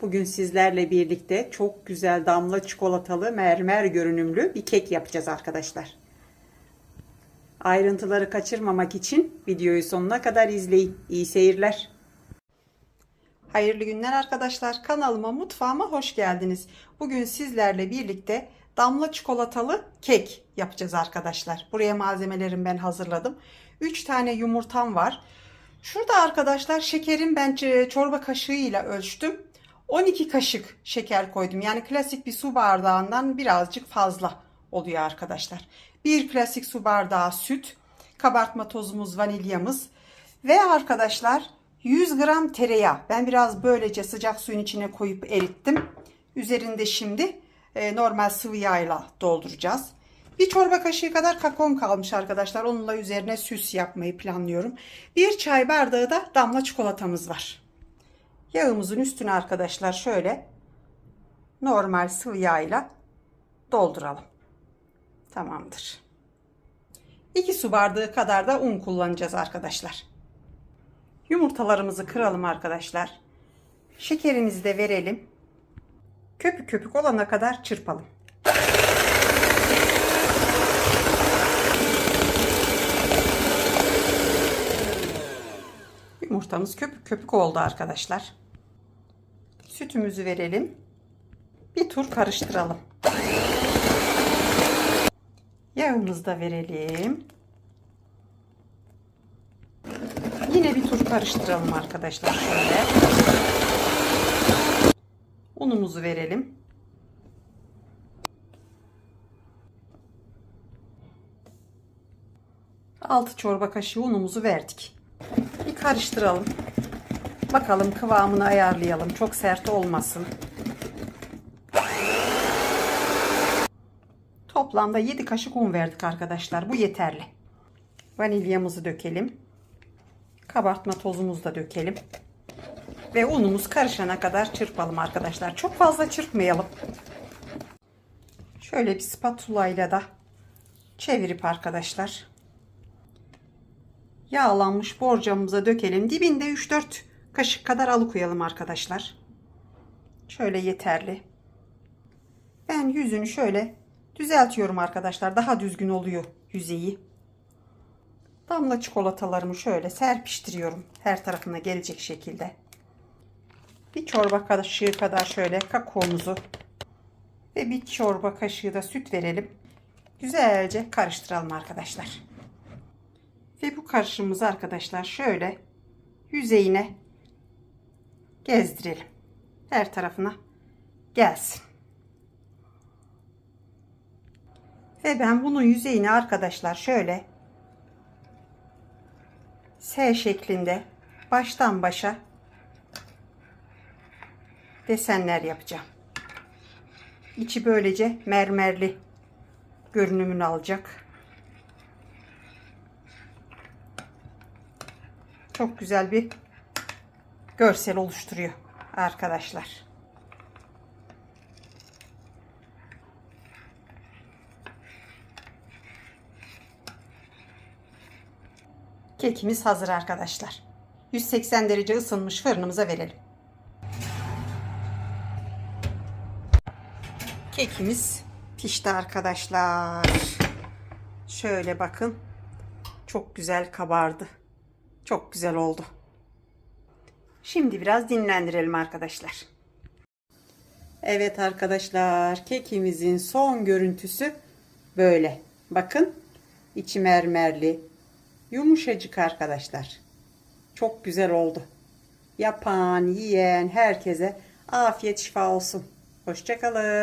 Bugün sizlerle birlikte çok güzel damla çikolatalı mermer görünümlü bir kek yapacağız arkadaşlar. Ayrıntıları kaçırmamak için videoyu sonuna kadar izleyin. İyi seyirler. Hayırlı günler arkadaşlar. Kanalıma, mutfağıma hoş geldiniz. Bugün sizlerle birlikte damla çikolatalı kek yapacağız arkadaşlar. Buraya malzemelerimi ben hazırladım. 3 tane yumurtam var. Şurada arkadaşlar şekerim ben çorba kaşığıyla ölçtüm. 12 kaşık şeker koydum. Yani klasik bir su bardağından birazcık fazla oluyor arkadaşlar. Bir klasik su bardağı süt, kabartma tozumuz, vanilyamız ve arkadaşlar 100 gram tereyağı. Ben biraz böylece sıcak suyun içine koyup erittim. Üzerinde şimdi e, normal sıvı yağla dolduracağız. Bir çorba kaşığı kadar kakaom kalmış arkadaşlar. Onunla üzerine süs yapmayı planlıyorum. Bir çay bardağı da damla çikolatamız var. Yağımızın üstüne arkadaşlar şöyle normal sıvı yağıyla dolduralım. Tamamdır. 2 su bardağı kadar da un kullanacağız arkadaşlar. Yumurtalarımızı kıralım arkadaşlar. Şekerimizi de verelim. Köpük köpük olana kadar çırpalım. Yumurtamız köpük köpük oldu arkadaşlar. Sütümüzü verelim. Bir tur karıştıralım. Yağımızı da verelim. Yine bir tur karıştıralım arkadaşlar şöyle. Unumuzu verelim. Altı çorba kaşığı unumuzu verdik. Bir karıştıralım. Bakalım kıvamını ayarlayalım. Çok sert olmasın. Toplamda 7 kaşık un verdik arkadaşlar. Bu yeterli. Vanilyamızı dökelim. Kabartma tozumuzu da dökelim. Ve unumuz karışana kadar çırpalım arkadaşlar. Çok fazla çırpmayalım. Şöyle bir spatula ile de çevirip arkadaşlar yağlanmış borcamımıza dökelim. Dibinde 3-4 kaşık kadar alıkoyalım arkadaşlar. Şöyle yeterli. Ben yüzünü şöyle düzeltiyorum arkadaşlar. Daha düzgün oluyor yüzeyi. Damla çikolatalarımı şöyle serpiştiriyorum. Her tarafına gelecek şekilde. Bir çorba kaşığı kadar şöyle kakaomuzu ve bir çorba kaşığı da süt verelim. Güzelce karıştıralım arkadaşlar. Ve bu karışımımızı arkadaşlar şöyle yüzeyine gezdirelim. Her tarafına gelsin. Ve ben bunun yüzeyine arkadaşlar şöyle S şeklinde baştan başa desenler yapacağım. İçi böylece mermerli görünümünü alacak. Çok güzel bir görsel oluşturuyor arkadaşlar. Kekimiz hazır arkadaşlar. 180 derece ısınmış fırınımıza verelim. Kekimiz pişti arkadaşlar. Şöyle bakın. Çok güzel kabardı. Çok güzel oldu. Şimdi biraz dinlendirelim arkadaşlar. Evet arkadaşlar, kekimizin son görüntüsü böyle. Bakın, içi mermerli, yumuşacık arkadaşlar. Çok güzel oldu. Yapan, yiyen herkese afiyet şifa olsun. Hoşçakalın.